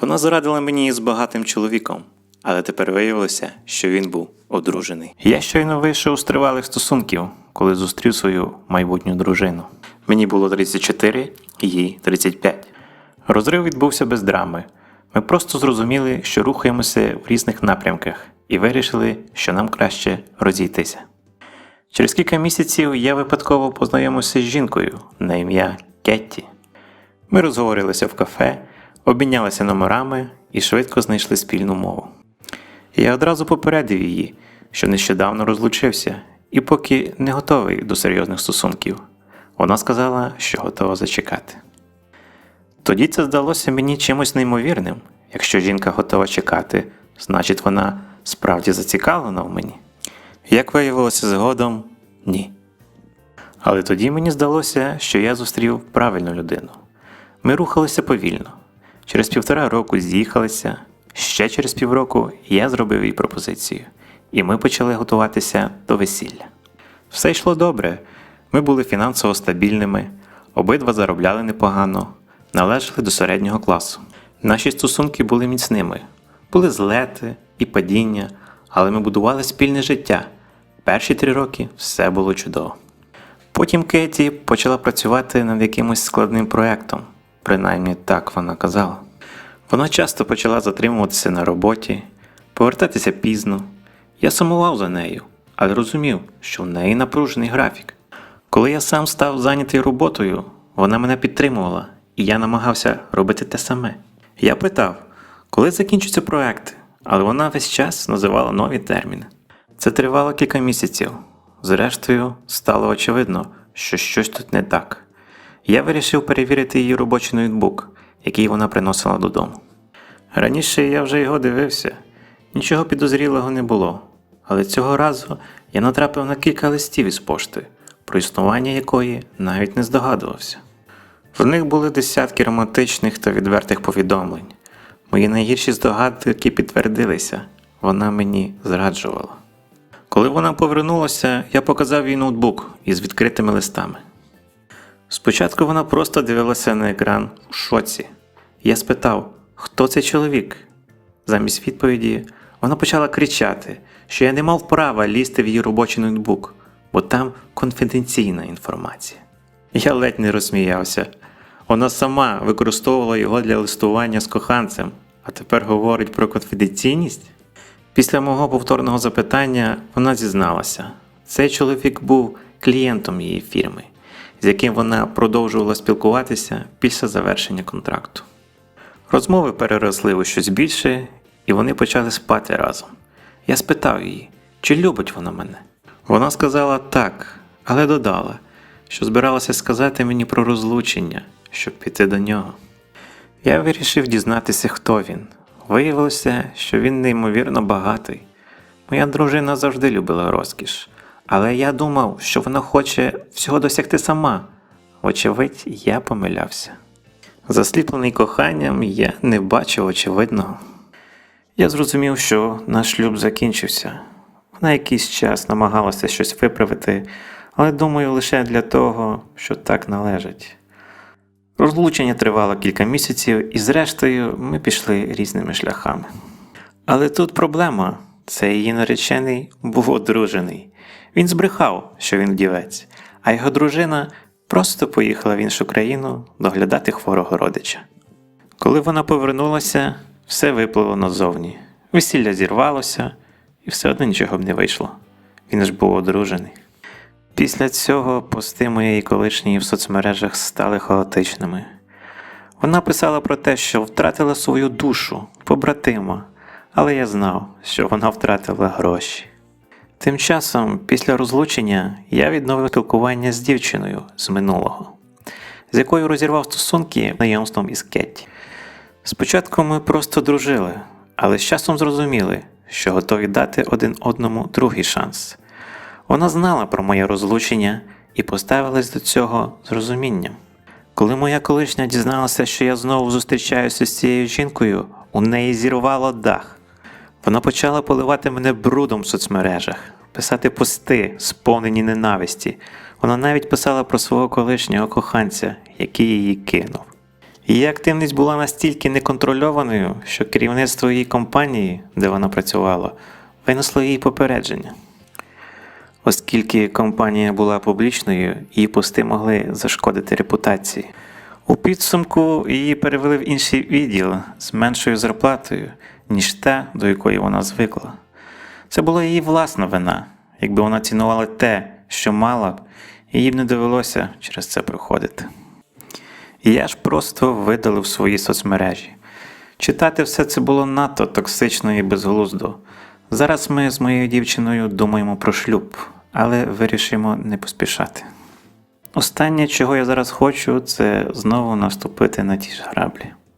Вона зрадила мені з багатим чоловіком, але тепер виявилося, що він був одружений. Я щойно вийшов з тривалих стосунків, коли зустрів свою майбутню дружину. Мені було 34, їй 35. Розрив відбувся без драми. Ми просто зрозуміли, що рухаємося в різних напрямках, і вирішили, що нам краще розійтися. Через кілька місяців я випадково познайомився з жінкою на ім'я Кетті. Ми розговорилися в кафе, обмінялися номерами і швидко знайшли спільну мову. Я одразу попередив її, що нещодавно розлучився і поки не готовий до серйозних стосунків. Вона сказала, що готова зачекати. Тоді це здалося мені чимось неймовірним. Якщо жінка готова чекати, значить вона справді зацікавлена в мені. Як виявилося згодом, ні. Але тоді мені здалося, що я зустрів правильну людину. Ми рухалися повільно. Через півтора року з'їхалися, ще через півроку я зробив їй пропозицію, і ми почали готуватися до весілля. Все йшло добре, ми були фінансово стабільними, обидва заробляли непогано, належали до середнього класу. Наші стосунки були міцними, були злети і падіння, але ми будували спільне життя. Перші три роки все було чудово. Потім Кеті почала працювати над якимось складним проєктом, принаймні так вона казала. Вона часто почала затримуватися на роботі, повертатися пізно. Я сумував за нею, але розумів, що в неї напружений графік. Коли я сам став зайнятий роботою, вона мене підтримувала, і я намагався робити те саме. Я питав, коли закінчаться проекти, але вона весь час називала нові терміни. Це тривало кілька місяців. Зрештою, стало очевидно, що щось тут не так. Я вирішив перевірити її робочий ноутбук, який вона приносила додому. Раніше я вже його дивився, нічого підозрілого не було, але цього разу я натрапив на кілька листів із пошти, про існування якої навіть не здогадувався. В них були десятки романтичних та відвертих повідомлень. Мої найгірші здогадки підтвердилися, вона мені зраджувала. Коли вона повернулася, я показав їй ноутбук із відкритими листами. Спочатку вона просто дивилася на екран у шоці. Я спитав, хто цей чоловік. Замість відповіді вона почала кричати, що я не мав права лізти в її робочий ноутбук, бо там конфіденційна інформація. Я ледь не розсміявся. Вона сама використовувала його для листування з коханцем, а тепер говорить про конфіденційність. Після мого повторного запитання вона зізналася, цей чоловік був клієнтом її фірми, з яким вона продовжувала спілкуватися після завершення контракту. Розмови переросли у щось більше, і вони почали спати разом. Я спитав її, чи любить вона мене. Вона сказала так, але додала, що збиралася сказати мені про розлучення, щоб піти до нього. Я вирішив дізнатися, хто він. Виявилося, що він неймовірно багатий. Моя дружина завжди любила розкіш, але я думав, що вона хоче всього досягти сама. Вочевидь, я помилявся. Засліплений коханням, я не бачив очевидного. Я зрозумів, що наш шлюб закінчився. Вона якийсь час намагалася щось виправити, але думаю, лише для того, що так належить. Розлучення тривало кілька місяців, і зрештою ми пішли різними шляхами. Але тут проблема це її наречений був одружений. Він збрехав, що він вдівець, а його дружина просто поїхала в іншу країну доглядати хворого родича. Коли вона повернулася, все випливо назовні. Весілля зірвалося, і все одно нічого б не вийшло. Він ж був одружений. Після цього пости моєї колишньої в соцмережах стали хаотичними. Вона писала про те, що втратила свою душу, побратима, але я знав, що вона втратила гроші. Тим часом, після розлучення, я відновив спілкування з дівчиною з минулого, з якою розірвав стосунки знайомством із Кетті. Спочатку ми просто дружили, але з часом зрозуміли, що готові дати один одному другий шанс. Вона знала про моє розлучення і поставилась до цього з розумінням. Коли моя колишня дізналася, що я знову зустрічаюся з цією жінкою, у неї зірвало дах. Вона почала поливати мене брудом в соцмережах, писати пости, сповнені ненависті. Вона навіть писала про свого колишнього коханця, який її кинув. Її активність була настільки неконтрольованою, що керівництво її компанії, де вона працювала, винесло їй попередження. Оскільки компанія була публічною, її пости могли зашкодити репутації. У підсумку її перевели в інший відділ з меншою зарплатою, ніж та, до якої вона звикла. Це була її власна вина. Якби вона цінувала те, що мала, їй б не довелося через це проходити. І я ж просто видалив свої соцмережі. Читати все це було надто токсично і безглуздо. Зараз ми з моєю дівчиною думаємо про шлюб, але вирішимо не поспішати. Останнє, чого я зараз хочу, це знову наступити на ті ж граблі.